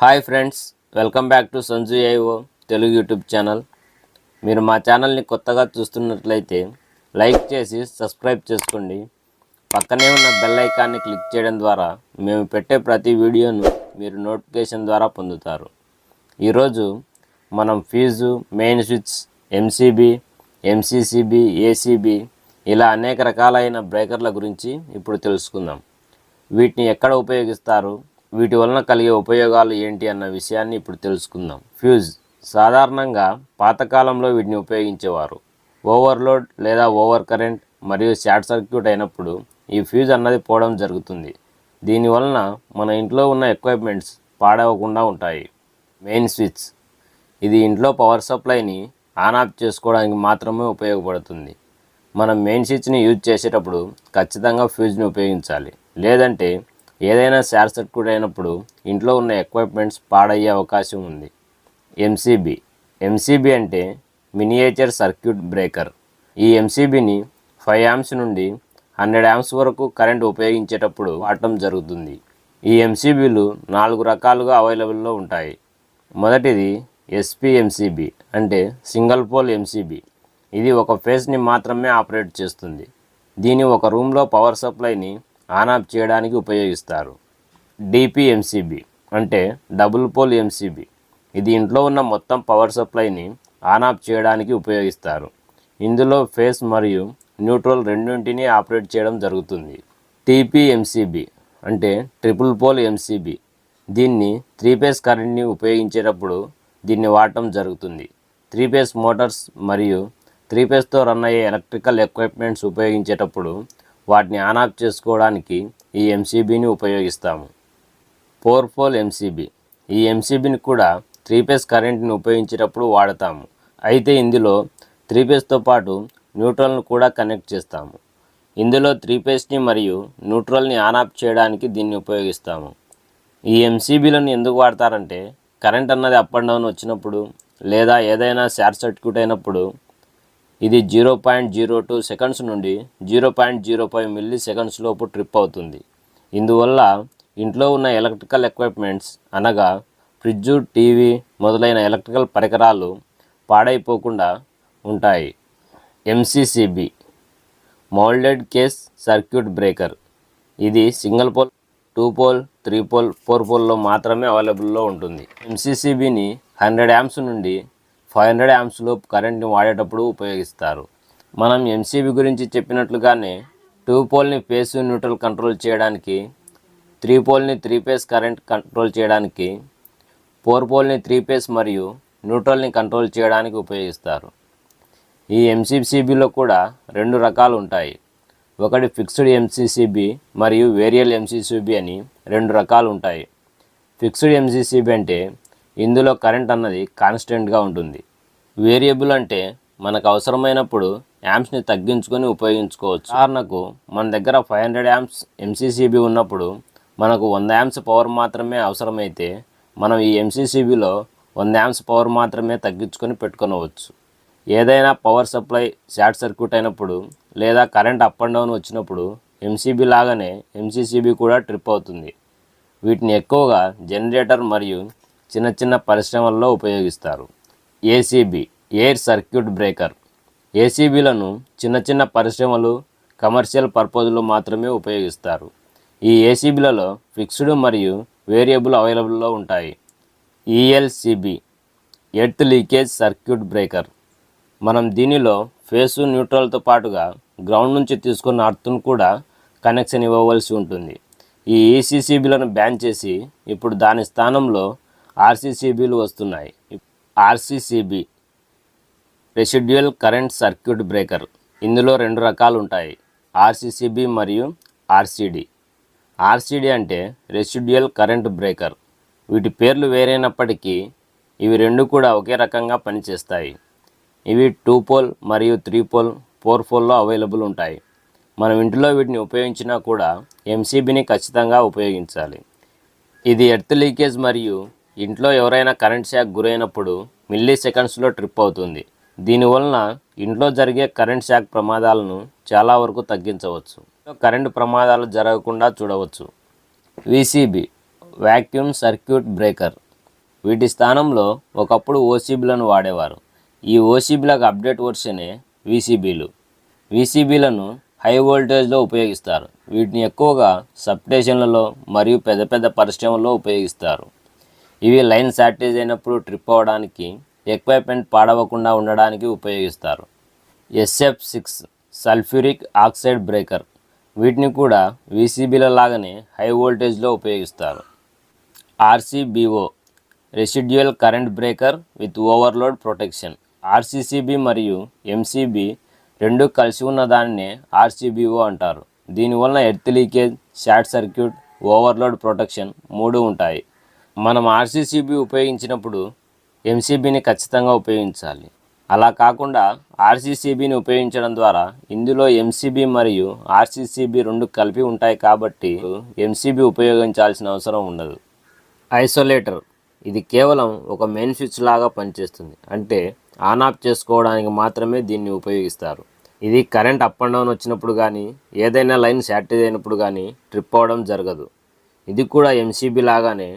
Hi friends welcome back to Sanju IO Telugu YouTube channel. మీరు మా ఛానల్ని కొత్తగా చూస్తున్నట్లయితే లైక్ చేసి సబ్స్క్రైబ్ చేసుకోండి. పక్కనే ఉన్న బెల్ ఐకాన్ని క్లిక్ చేయడం ద్వారా మేము పెట్టే ప్రతి వీడియోను మీరు నోటిఫికేషన్ ద్వారా పొందుతారు. ఈరోజు మనం fuse main switch MCB MCCB ACB ఇలా అనేక రకాలైన బ్రేకర్ల గురించి ఇప్పుడు తెలుసుకుందాం. వీటిని ఎక్కడ ఉపయోగిస్తారు? వీటి వలన కలిగే ఉపయోగాలు ఏంటి అన్న విషయాన్ని ఇప్పుడు తెలుసుకుందాం. ఫ్యూజ్ సాధారణంగా పాతకాలంలో వీటిని ఉపయోగించేవారు. ఓవర్లోడ్ లేదా ఓవర్ కరెంట్ మరియు షార్ట్ సర్క్యూట్ అయినప్పుడు ఈ ఫ్యూజ్ అన్నది పోవడం జరుగుతుంది. దీనివలన మన ఇంట్లో ఉన్న ఎక్విప్మెంట్స్ పాడవకుండా ఉంటాయి. Main switch. ఇది ఇంట్లో పవర్ సప్లైని ఆన్ ఆఫ్ చేసుకోవడానికి మాత్రమే ఉపయోగపడుతుంది. మనం మెయిన్ స్విచ్ని యూజ్ చేసేటప్పుడు ఖచ్చితంగా ఫ్యూజ్ని ఉపయోగించాలి. లేదంటే ఏదైనా షార్ట్ సర్క్యూట్ అయినప్పుడు ఇంట్లో ఉన్న ఎక్విప్మెంట్స్ పాడయ్యే అవకాశం ఉంది. ఎంసీబీ ఎంసీబీ అంటే మినియేచర్ సర్క్యూట్ బ్రేకర్ ఈ ఎంసీబీని ఫైవ్ యామ్స్ నుండి హండ్రెడ్ యామ్స్ వరకు కరెంట్ ఉపయోగించేటప్పుడు వాడటం జరుగుతుంది. ఈ ఎంసీబీలు నాలుగు రకాలుగా అవైలబుల్లో ఉంటాయి. మొదటిది ఎస్పీ ఎంసీబీ అంటే సింగిల్ పోల్ ఎంసీబీ ఇది ఒక ఫేస్ని మాత్రమే ఆపరేట్ చేస్తుంది. దీని ఒక రూమ్లో పవర్ సప్లైని ఆన్ ఆఫ్ చేయడానికి ఉపయోగిస్తారు. డిపిఎంసిబి అంటే డబుల్ పోల్ ఎంసీబీ. ఇది ఇంట్లో ఉన్న మొత్తం పవర్ సప్లైని ఆన్ ఆఫ్ చేయడానికి ఉపయోగిస్తారు. ఇందులో ఫేస్ మరియు న్యూట్రల్ రెండింటిని ఆపరేట్ చేయడం జరుగుతుంది. టీపీఎంసీబీ అంటే ట్రిపుల్ పోల్ ఎంసీబీ. దీన్ని త్రీ ఫేస్ కరెంట్ని ఉపయోగించేటప్పుడు దీన్ని వాడటం జరుగుతుంది. త్రీ ఫేస్ మోటార్స్ మరియు త్రీ ఫేస్తో రన్ అయ్యే ఎలక్ట్రికల్ ఎక్విప్మెంట్స్ ఉపయోగించేటప్పుడు వాటిని ఆన్ ఆఫ్ చేసుకోవడానికి ఈ ఎంసీబీని ఉపయోగిస్తాము. ఫోర్ పోల్ ఎంసీబీ ఈ ఎంసీబీని కూడా త్రీ ఫేస్ కరెంట్ని ఉపయోగించేటప్పుడు వాడతాము. అయితే ఇందులో త్రీ ఫేస్తో పాటు న్యూట్రల్ను కూడా కనెక్ట్ చేస్తాము. ఇందులో త్రీ ఫేస్ని మరియు న్యూట్రల్ని ఆన్ ఆఫ్ చేయడానికి దీన్ని ఉపయోగిస్తాము. ఈ ఎంసీబీలను ఎందుకు వాడతారంటే కరెంట్ అన్నది అప్ అండ్ డౌన్ వచ్చినప్పుడు లేదా ఏదైనా షార్ట్ సర్క్యూట్ అయినప్పుడు ఇది zero point zero two seconds నుండి zero point zero five milliseconds లోపు ట్రిప్ అవుతుంది. ఇందువల్ల ఇంట్లో ఉన్న ఎలక్ట్రికల్ ఎక్విప్మెంట్స్ అనగా ఫ్రిడ్జు టీవీ మొదలైన ఎలక్ట్రికల్ పరికరాలు పాడైపోకుండా ఉంటాయి. MCCB moulded case circuit breaker ఇది single pole two pole three pole four పోల్లో మాత్రమే అవైలబుల్లో ఉంటుంది. ఎంసీసీబీని హండ్రెడ్ యామ్స్ నుండి ఫైవ్ హండ్రెడ్ యామ్స్ లోపు కరెంట్ని వాడేటప్పుడు ఉపయోగిస్తారు. మనం ఎంసీబీ గురించి చెప్పినట్లుగానే టూ పోల్ని ఫేస్ న్యూట్రల్ కంట్రోల్ చేయడానికి త్రీ పోల్ని త్రీ ఫేస్ కరెంట్ కంట్రోల్ చేయడానికి ఫోర్ పోల్ని త్రీ ఫేస్ మరియు న్యూట్రల్ని కంట్రోల్ చేయడానికి ఉపయోగిస్తారు. ఈ ఎంసీసీబీలో కూడా రెండు రకాలు ఉంటాయి. ఒకటి ఫిక్స్డ్ ఎంసీసీబీ మరియు వేరియల్ ఎంసీసీబీ అని రెండు రకాలు ఉంటాయి. ఫిక్స్డ్ ఎంసీసీబీ అంటే ఇందులో కరెంట్ అన్నది కాన్స్టెంట్గా ఉంటుంది. వేరియబుల్ అంటే మనకు అవసరమైనప్పుడు యాంప్స్ని తగ్గించుకొని ఉపయోగించుకోవచ్చు. ఉదాహరణకు మన దగ్గర ఫైవ్ హండ్రెడ్ యాంప్స్ ఎంసీసీబీ ఉన్నప్పుడు మనకు వంద యాంప్స్ పవర్ మాత్రమే అవసరమైతే మనం ఈ ఎంసీసీబీలో వంద యాంప్స్ పవర్ మాత్రమే తగ్గించుకొని పెట్టుకోవచ్చు ఏదైనా పవర్ సప్లై షార్ట్ సర్క్యూట్ అయినప్పుడు లేదా కరెంట్ అప్ అండ్ డౌన్ వచ్చినప్పుడు ఎంసీబీ లాగానే ఎంసీసీబీ కూడా ట్రిప్ అవుతుంది. వీటిని ఎక్కువగా జనరేటర్ మరియు చిన్న చిన్న పరిశ్రమల్లో ఉపయోగిస్తారు. ఏసీబీ ఎయిర్ సర్క్యూట్ బ్రేకర్ ఏసీబీలను చిన్న చిన్న పరిశ్రమలు కమర్షియల్ పర్పస్లో మాత్రమే ఉపయోగిస్తారు. ఈ ఏసీబీలలో ఫిక్స్డ్ మరియు వేరియబుల్ అవైలబుల్లో ఉంటాయి. ELCB earth leakage circuit breaker. మనం దీనిలో ఫేసు న్యూట్రల్తో పాటుగా గ్రౌండ్ నుంచి తీసుకున్న అర్త్ను కూడా కనెక్షన్ ఇవ్వవలసి ఉంటుంది. ఈ ఈసీసీబీలను బ్యాన్ చేసి ఇప్పుడు దాని స్థానంలో ఆర్సీసీబీలు వస్తున్నాయి. RCCB residual current circuit breaker ఇందులో రెండు రకాలు ఉంటాయి ఆర్సీసీబీ మరియు ఆర్సీడీ. ఆర్సీడీ అంటే రెసిడ్యువల్ కరెంట్ బ్రేకర్. వీటి పేర్లు వేరైనప్పటికీ ఇవి రెండు కూడా ఒకే రకంగా పనిచేస్తాయి. ఇవి టూ పోల్ మరియు త్రీ పోల్ ఫోర్ పోల్లో అవైలబుల్ ఉంటాయి. మనం ఇంటిలో వీటిని ఉపయోగించినా కూడా ఎంసీబీని ఖచ్చితంగా ఉపయోగించాలి. ఇది ఎర్త్ లీకేజ్ మరియు ఇంట్లో ఎవరైనా కరెంట్ షాక్ గురైనప్పుడు మిల్లీ సెకండ్స్లో ట్రిప్ అవుతుంది. దీనివలన ఇంట్లో జరిగే కరెంట్ షాక్ ప్రమాదాలను చాలా వరకు తగ్గించవచ్చు. కరెంటు ప్రమాదాలు జరగకుండా చూడవచ్చు. VCB vacuum circuit breaker. వీటి స్థానంలో ఒకప్పుడు ఓసీబీలను వాడేవారు. ఈ ఓసీబీలకు అప్డేట్ వర్షనే వీసీబీలు. వీసీబీలను హై వోల్టేజ్లో ఉపయోగిస్తారు. వీటిని ఎక్కువగా సబ్స్టేషన్లలో మరియు పెద్ద పెద్ద పరిశ్రమల్లో ఉపయోగిస్తారు. ఇవి లైన్ షార్టేజ్ అయినప్పుడు ట్రిప్ అవ్వడానికి ఎక్విప్మెంట్ పాడవకుండా ఉండడానికి ఉపయోగిస్తారు. SF six sulphuric oxide breaker. వీటిని కూడా వీసీబీల లాగానే హై వోల్టేజ్లో ఉపయోగిస్తారు. RCBO residual current breaker with overload protection. RCCB మరియు ఎంసీబీ రెండు కలిసి ఉన్న దానినే ఆర్సీబీఓ అంటారు. దీనివల్ల earth leakage short circuit overload protection మూడు ఉంటాయి. మనం ఆర్సీసీబీ ఉపయోగించినప్పుడు ఎంసీబీని ఖచ్చితంగా ఉపయోగించాలి. అలా కాకుండా ఆర్సీసీబీని ఉపయోగించడం ద్వారా ఇందులో ఎంసీబీ మరియు ఆర్సీసీబీ రెండు కలిపి ఉంటాయి కాబట్టి ఎంసీబీ ఉపయోగించాల్సిన అవసరం ఉండదు. ఐసోలేటర్ ఇది కేవలం ఒక మెయిన్ స్విచ్ లాగా పనిచేస్తుంది. అంటే ఆన్ ఆఫ్ చేసుకోవడానికి మాత్రమే దీన్ని ఉపయోగిస్తారు. ఇది కరెంట్ అప్ అండ్ డౌన్ వచ్చినప్పుడు కానీ ఏదైనా లైన్ షార్టేజ్ అయినప్పుడు కానీ ట్రిప్ అవ్వడం జరగదు. ఇది కూడా ఎంసీబీ లాగానే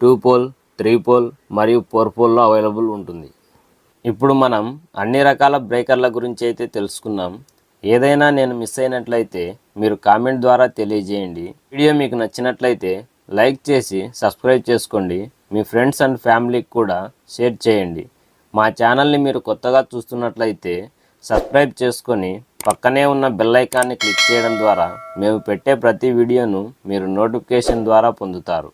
టూ పోల్ త్రీ పోల్ మరియు ఫోర్ పోల్లో అవైలబుల్ ఉంటుంది. ఇప్పుడు మనం అన్ని రకాల బ్రేకర్ల గురించి అయితే తెలుసుకున్నాం. ఏదైనా నేను మిస్ అయినట్లయితే మీరు కామెంట్ ద్వారా తెలియజేయండి. వీడియో మీకు నచ్చినట్లయితే లైక్ చేసి సబ్స్క్రైబ్ చేసుకోండి. మీ ఫ్రెండ్స్ అండ్ ఫ్యామిలీకి కూడా షేర్ చేయండి. మా ఛానల్ని మీరు కొత్తగా చూస్తున్నట్లయితే సబ్స్క్రైబ్ చేసుకొని పక్కనే ఉన్న బెల్ ఐకాన్ని క్లిక్ చేయడం ద్వారా మేము పెట్టే ప్రతి వీడియోను మీరు నోటిఫికేషన్ ద్వారా పొందుతారు.